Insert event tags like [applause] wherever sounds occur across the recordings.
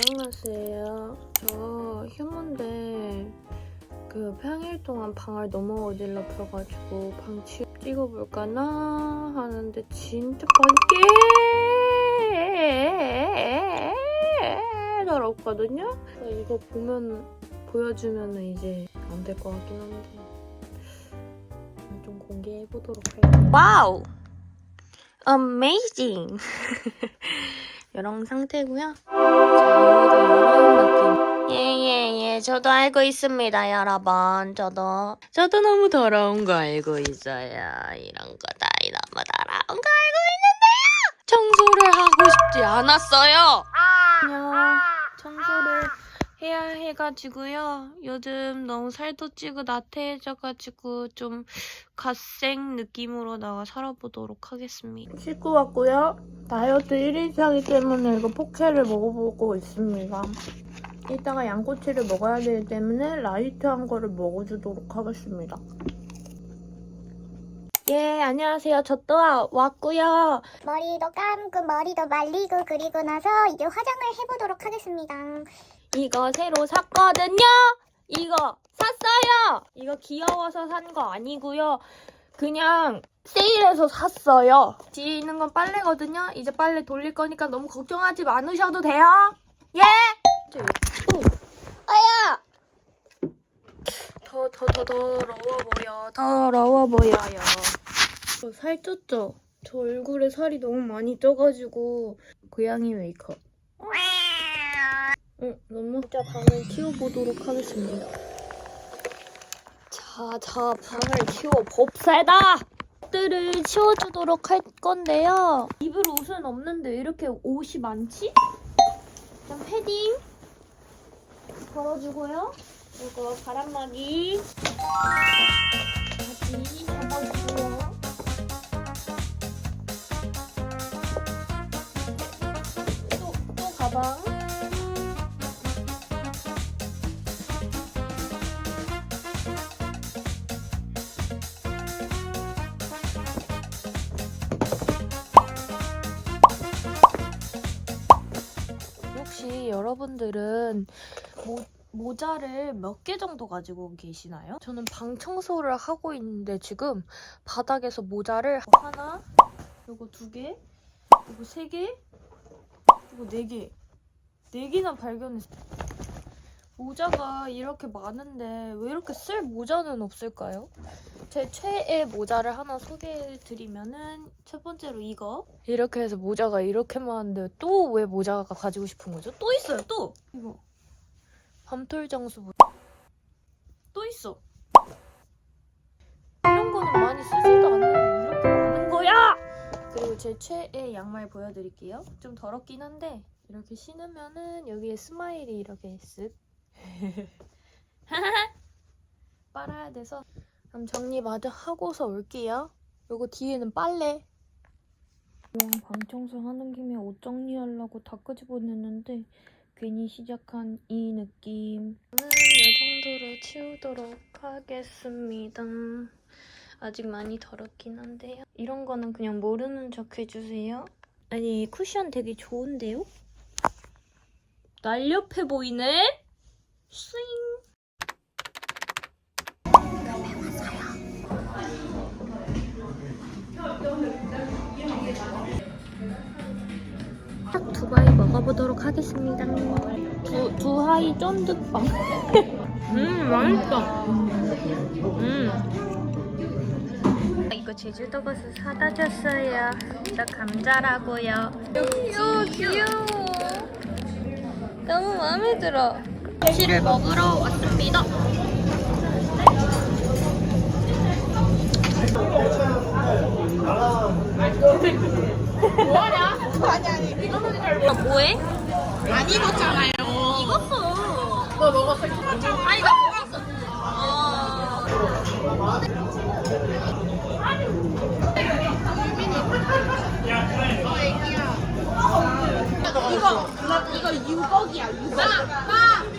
안녕하세요. 저 휴무인데 그 평일 동안 방을 너무 어질러펴가지고 방 치- 찍어볼까나 하는데 진짜 방이 더럽거든요. 이거 보면 보여주면 이제 안 될 것 같긴 한데 좀 공개해 보도록 할게요. 와우, amazing. [laughs] 이런 상태고요. 자, 여기도 이런 느낌. 예예 예, 저도 알고 있습니다, 여러분. 저도 저도 너무 더러운 거 알고 있어요. 이런 거다 너무 더러운 거 알고 있는데요. 청소를 하고 싶지 않았어요. 그냥 청소를 해야 해가지고요. 요즘 너무 살도 찌고 나태해져가지고 좀 갓생 느낌으로다가 살아보도록 하겠습니다. 씻고 왔고요. 다이어트 1일차기 때문에 이거 포케를 먹어보고 있습니다. 이따가 양꼬치를 먹어야 되기 때문에 라이트한 거를 먹어주도록 하겠습니다. 예, 안녕하세요. 저또 왔고요. 머리도 감고 머리도 말리고 그리고 나서 이제 화장을 해보도록 하겠습니다. 이거 새로 샀거든요. 이거 샀어요. 이거 귀여워서 산 거 아니고요. 그냥 세일해서 샀어요. 뒤에 있는 건 빨래거든요. 이제 빨래 돌릴 거니까 너무 걱정하지 않으셔도 돼요. 예. 오. 아야. 더 더 더 더러워 보여. 더러워 보여요. 저 살쪘죠? 저 얼굴에 살이 너무 많이 쪄가지고 고양이 메이크업. 응, 너무 진짜 방을 치워보도록 하겠습니다. 자, 자, 방을 치워 봅시다! 옷들을 치워주도록 할 건데요. 입을 옷은 없는데 왜 이렇게 옷이 많지? 일단 패딩 걸어주고요. 이거 바람막이 바지 잡아주고요. 여러분들은 모, 모자를 몇 개 정도 가지고 계시나요? 저는 방 청소를 하고 있는데 지금 바닥에서 모자를 하나, 요거 두 개, 요거 세 개, 요거 네 개, 네 개나 발견했어요. 모자가 이렇게 많은데 왜 이렇게 쓸 모자는 없을까요? 제 최애 모자를 하나 소개해드리면은 첫 번째로 이거. 이렇게 해서 모자가 이렇게 많은데 또 왜 모자가 가지고 싶은 거죠? 또 있어요 또! 이거. 밤톨 장수 모자 또 있어. 이런 거는 많이 쓰지도 않는데 이렇게 많은 거야! 그리고 제 최애 양말 보여드릴게요. 좀 더럽긴 한데 이렇게 신으면은 여기에 스마일이 이렇게 쓱 [laughs] 빨아야 돼서 그럼 정리 마저 하고서 올게요. 요거 뒤에는 빨래. 그냥 방 청소하는 김에 옷 정리하려고 다 끄집어냈는데 괜히 시작한 이 느낌. 저는 이 정도로 치우도록 하겠습니다. 아직 많이 더럽긴 한데요. 이런 거는 그냥 모르는 척 해주세요. 아니 쿠션 되게 좋은데요? 날렵해 보이네? 스윙. 딱 두바이 먹어보도록 하겠습니다. 두, 두하이 쫀득빵. [laughs] 음, 맛있다. 음. 이거 제주도 가서 사다 줬어요. 저 감자라고요. 귀여워, 귀여워. 너무 마음에 들어. 치를 먹으러 왔습니다. 아, 뭐해? 안 익었잖아요. 익었어. 너 먹었어? 아니, 나 먹었어. 어. 이거 이거 유복이야 유복. 나 나.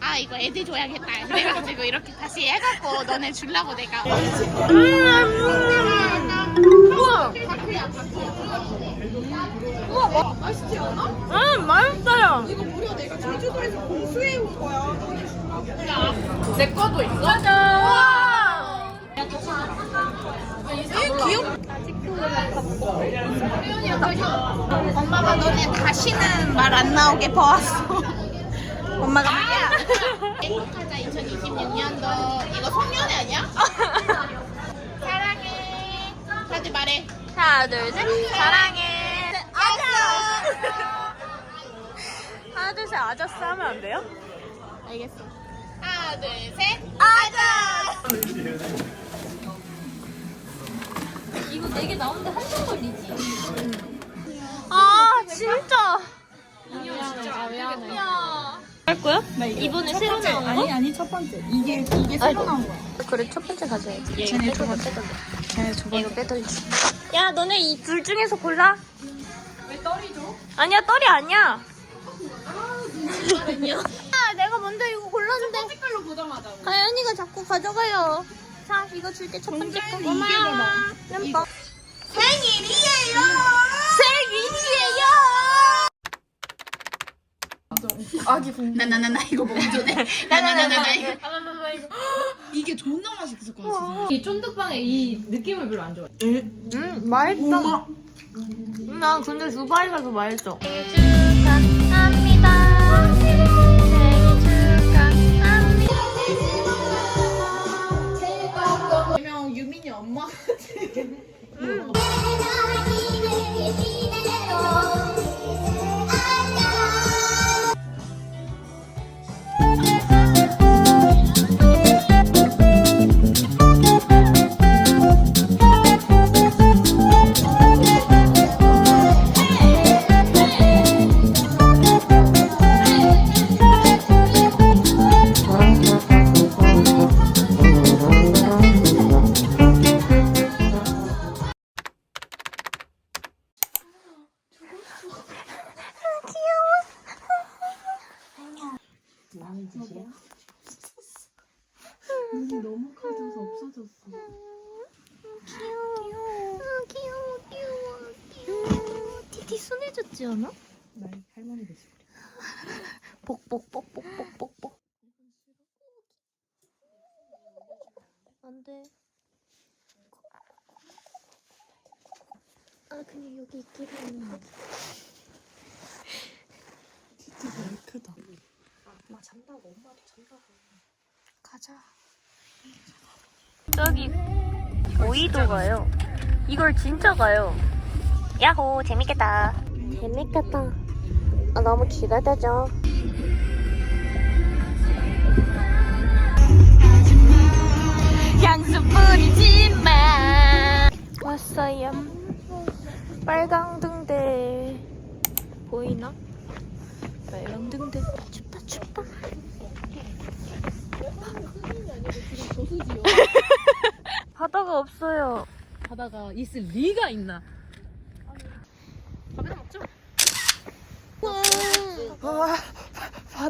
아 이거 애들 줘야겠다. 그래가지고 이렇게 다시 해갖고 너네 주려고 내가. 우와 우와 맛있지 않아? 음 맛있어요 이거 무려 내가 제주도에서 공수해 온 거야. 내 거도 있어? 우와 귀엽. 엄마가 너네 다시는 말 안 나오게 봐왔어. 엄마가 말이야. [laughs] 행복하자 2026년도 이거 송년회 아니야? [laughs] 사랑해. 다들 말해. 하나 둘셋 사랑해 아자 하나 둘셋 아자스 하면 안 돼요? 알겠어. 하나 둘 셋. 아자 이거 네 개 나오는데 한참 걸리지 아 진짜 할 거야? 이번에 새로 나온 거? 아니 아니 첫 번째. 이게 이게 새로 나온 거야. 그래 첫 번째 가져야지. 얘 쟤네 두 번째. 쟤네 두얘 이거 빼돌려 야 너네 이 둘 중에서 골라. 왜 떨이죠? 아니야 떨이 아니야. [laughs] 아 내가 먼저 이거 골랐는데. 색깔로 보자마자. 가연이가 자꾸 가져가요. 자 이거 줄게. 첫 번째 거. 고마워. 생일이에요 아기 공. 나나나나 이거 내. [laughs] 나나나나 이거. 이게 존나 맛있을 것 같아. 이 쫀득빵의 이 느낌을 별로 안 좋아해. 음 맛있어 난 근데 두바이가 더 맛있어 생일 축하합니다 생일 축하 엄마. 너무 커져서 없어졌어. 귀여워 귀여워 귀여워 귀여워 티티 순해졌지 않아? 나 할머니 됐어. 뽁뽁뽁뽁뽁뽁뽁 안돼 아 근데 여기 있기로 했는데 진짜 너무 크다. 가자 저기 오이도 가요. 이걸 진짜 가요. 야호 재밌겠다. 재밌겠다. 아, 너무 기대되죠? 향수 뿌리지만 왔어요. 빨강등대. 보이나? 빨강등대. 춥다 춥다 바다가 없어요. 바다가 있을 리가 있나?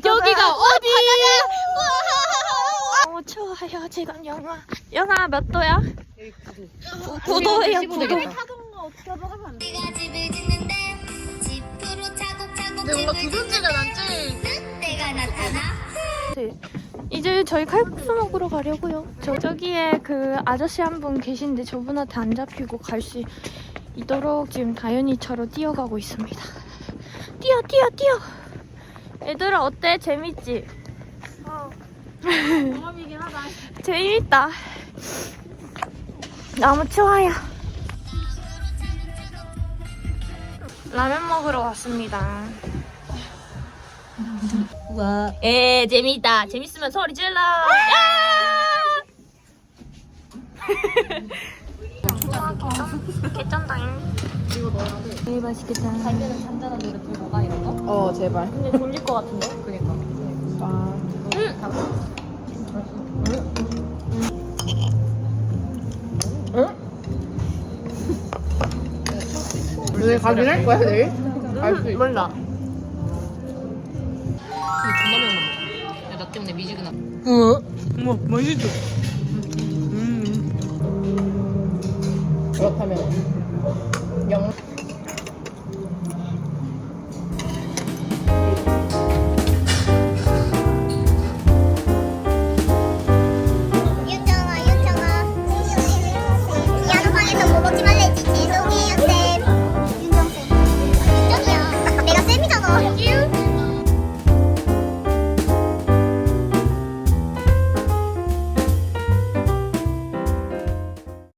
여기가 어디? 너무 추워요. 지금 영하 영하 몇 도야? 9도예요 9도 내가 집을 짓는데 집으로 차곡차곡 근데 뭔가 두 번째가 낫지? 내가 나타나 이제 저희 칼국수 먹으러 가려고요. 저 저기에 그 아저씨 한 분 계신데 저분한테 안 잡히고 갈 수 있도록 지금 다현이처럼 뛰어가고 있습니다. 뛰어 뛰어 뛰어! 얘들아 어때? 재밌지? 어. [laughs] 재밌다. 너무 추워요. 라면 먹으러 왔습니다 와, 에 재밌다. 재밌으면 소리 질러. 야! 개쩐다잉. 되게 맛있겠다. 갈 때는 잔잔한 노래 들고 가 이런 거? 어 제발. 근데 졸릴 것 같은데? 그니까. 응. 왜 가긴 할 거야 내일? 알 수 있어. 몰라. 존나 매운맛. 나 때문에 미지근함. 어? 뭐 맛있어. 그렇다면 영